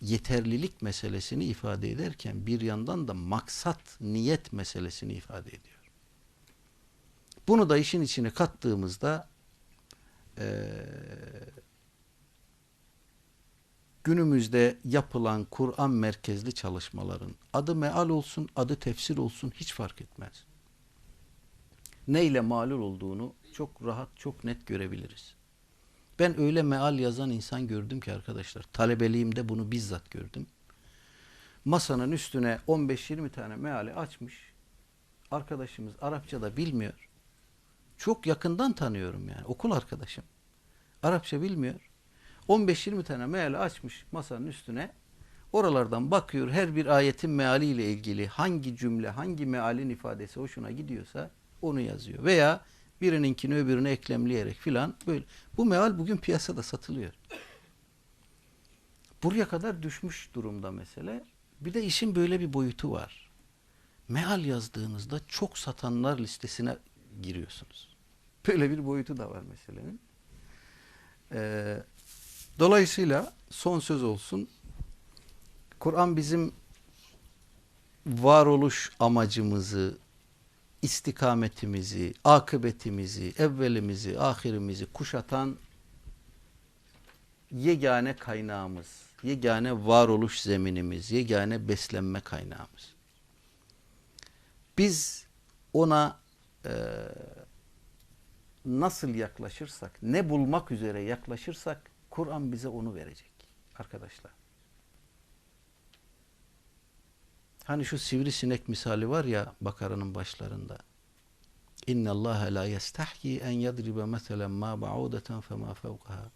yeterlilik meselesini ifade ederken bir yandan da maksat, niyet meselesini ifade ediyor. Bunu da işin içine kattığımızda eee günümüzde yapılan Kur'an merkezli çalışmaların adı meal olsun, adı tefsir olsun hiç fark etmez. Neyle malul olduğunu çok rahat, çok net görebiliriz. Ben öyle meal yazan insan gördüm ki arkadaşlar, talebeliğimde bunu bizzat gördüm. Masanın üstüne 15-20 tane meali açmış. Arkadaşımız Arapça da bilmiyor. Çok yakından tanıyorum yani, okul arkadaşım. Arapça bilmiyor. 15-20 tane meali açmış masanın üstüne. Oralardan bakıyor her bir ayetin mealiyle ilgili hangi cümle, hangi mealin ifadesi hoşuna gidiyorsa onu yazıyor. Veya birininkini öbürüne eklemleyerek filan böyle. Bu meal bugün piyasada satılıyor. Buraya kadar düşmüş durumda mesele. Bir de işin böyle bir boyutu var. Meal yazdığınızda çok satanlar listesine giriyorsunuz. Böyle bir boyutu da var meselenin. Ee, dolayısıyla son söz olsun. Kur'an bizim varoluş amacımızı, istikametimizi, akıbetimizi, evvelimizi, ahirimizi kuşatan yegane kaynağımız, yegane varoluş zeminimiz, yegane beslenme kaynağımız. Biz ona e, nasıl yaklaşırsak, ne bulmak üzere yaklaşırsak Kur'an bize onu verecek arkadaşlar. Hani şu sivrisinek misali var ya Bakara'nın başlarında. İnna Allah la yestahyi en yadribe meselen ma ba'udeten fema fevkaha.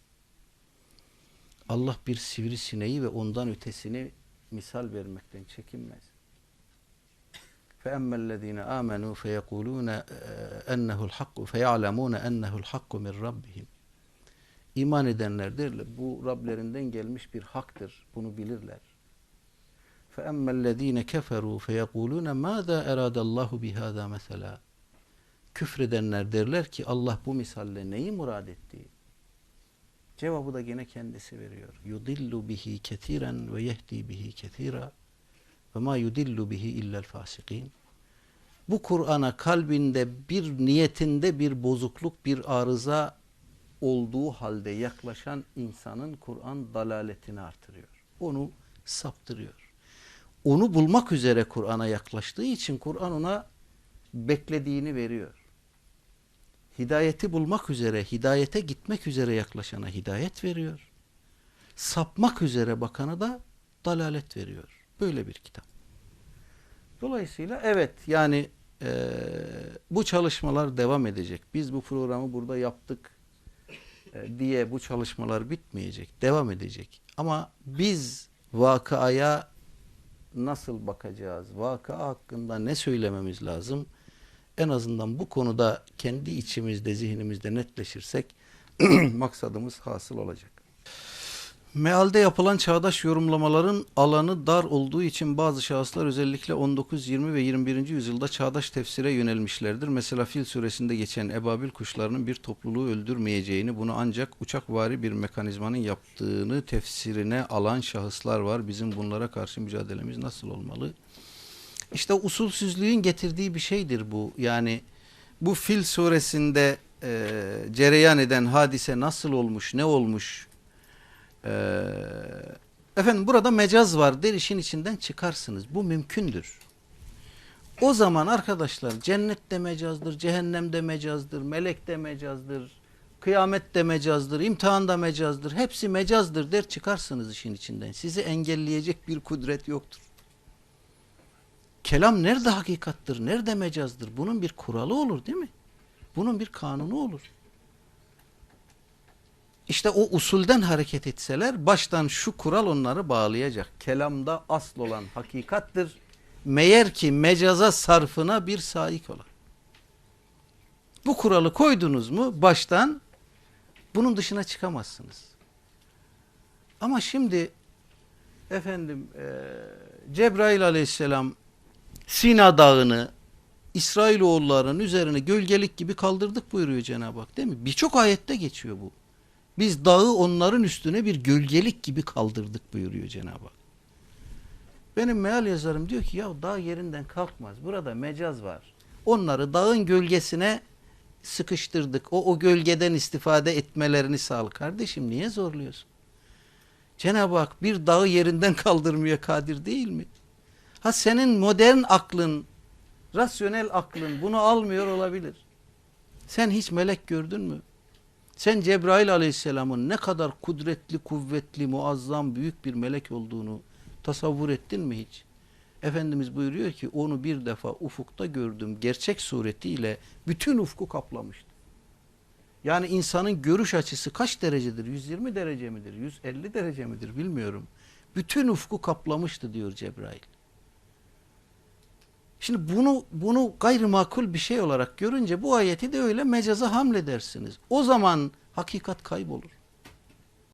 Allah bir sivrisineği ve ondan ötesini misal vermekten çekinmez. فَأَمَّا الَّذ۪ينَ آمَنُوا فَيَقُولُونَ اَنَّهُ الْحَقُّ فَيَعْلَمُونَ اَنَّهُ الْحَقُّ مِنْ رَبِّهِمْ İman edenler derler, bu Rablerinden gelmiş bir haktır, bunu bilirler. فَأَمَّا الَّذ۪ينَ كَفَرُوا فَيَقُولُونَ مَاذَا اَرَادَ اللّٰهُ بِهَذَا مَثَلًا Küfredenler derler ki Allah bu misalle neyi murad etti? Cevabı da gene kendisi veriyor. يُضِلُّ bihi ketiren ve yehdi bihi ketira ve ma yudillu bihi illel fasikin. Bu Kur'an'a kalbinde bir niyetinde bir bozukluk, bir arıza olduğu halde yaklaşan insanın Kur'an dalaletini artırıyor. Onu saptırıyor. Onu bulmak üzere Kur'an'a yaklaştığı için Kur'an ona beklediğini veriyor. Hidayeti bulmak üzere, hidayete gitmek üzere yaklaşana hidayet veriyor. Sapmak üzere bakana da dalalet veriyor. Böyle bir kitap. Dolayısıyla evet yani e, bu çalışmalar devam edecek. Biz bu programı burada yaptık e, diye bu çalışmalar bitmeyecek. Devam edecek. Ama biz vakaya nasıl bakacağız? Vaka hakkında ne söylememiz lazım? En azından bu konuda kendi içimizde, zihnimizde netleşirsek maksadımız hasıl olacak. Mealde yapılan çağdaş yorumlamaların alanı dar olduğu için bazı şahıslar özellikle 19, 20 ve 21. yüzyılda çağdaş tefsire yönelmişlerdir. Mesela Fil suresinde geçen ebabil kuşlarının bir topluluğu öldürmeyeceğini, bunu ancak uçakvari bir mekanizmanın yaptığını tefsirine alan şahıslar var. Bizim bunlara karşı mücadelemiz nasıl olmalı? İşte usulsüzlüğün getirdiği bir şeydir bu. Yani bu Fil suresinde e, cereyan eden hadise nasıl olmuş, ne olmuş? Ee, efendim burada mecaz vardır işin içinden çıkarsınız. Bu mümkündür. O zaman arkadaşlar cennet de mecazdır, cehennem de mecazdır, melek de mecazdır, kıyamet de mecazdır, imtihan da mecazdır. Hepsi mecazdır der çıkarsınız işin içinden. Sizi engelleyecek bir kudret yoktur. Kelam nerede hakikattır, nerede mecazdır? Bunun bir kuralı olur değil mi? Bunun bir kanunu olur. İşte o usulden hareket etseler baştan şu kural onları bağlayacak. Kelamda asıl olan hakikattır. Meğer ki mecaza sarfına bir saik olan. Bu kuralı koydunuz mu baştan bunun dışına çıkamazsınız. Ama şimdi efendim e, Cebrail aleyhisselam Sina dağını İsrailoğullarının üzerine gölgelik gibi kaldırdık buyuruyor Cenab-ı Hak değil mi? Birçok ayette geçiyor bu. Biz dağı onların üstüne bir gölgelik gibi kaldırdık buyuruyor Cenab-ı Hak. Benim meal yazarım diyor ki ya dağ yerinden kalkmaz. Burada mecaz var. Onları dağın gölgesine sıkıştırdık. O, o gölgeden istifade etmelerini sağlık. Kardeşim niye zorluyorsun? Cenab-ı Hak bir dağı yerinden kaldırmaya kadir değil mi? Ha senin modern aklın, rasyonel aklın bunu almıyor olabilir. Sen hiç melek gördün mü? Sen Cebrail aleyhisselamın ne kadar kudretli, kuvvetli, muazzam, büyük bir melek olduğunu tasavvur ettin mi hiç? Efendimiz buyuruyor ki onu bir defa ufukta gördüm. Gerçek suretiyle bütün ufku kaplamıştı. Yani insanın görüş açısı kaç derecedir? 120 derece midir? 150 derece midir? Bilmiyorum. Bütün ufku kaplamıştı diyor Cebrail. Şimdi bunu bunu gayrimakul bir şey olarak görünce bu ayeti de öyle mecaza hamledersiniz. O zaman hakikat kaybolur.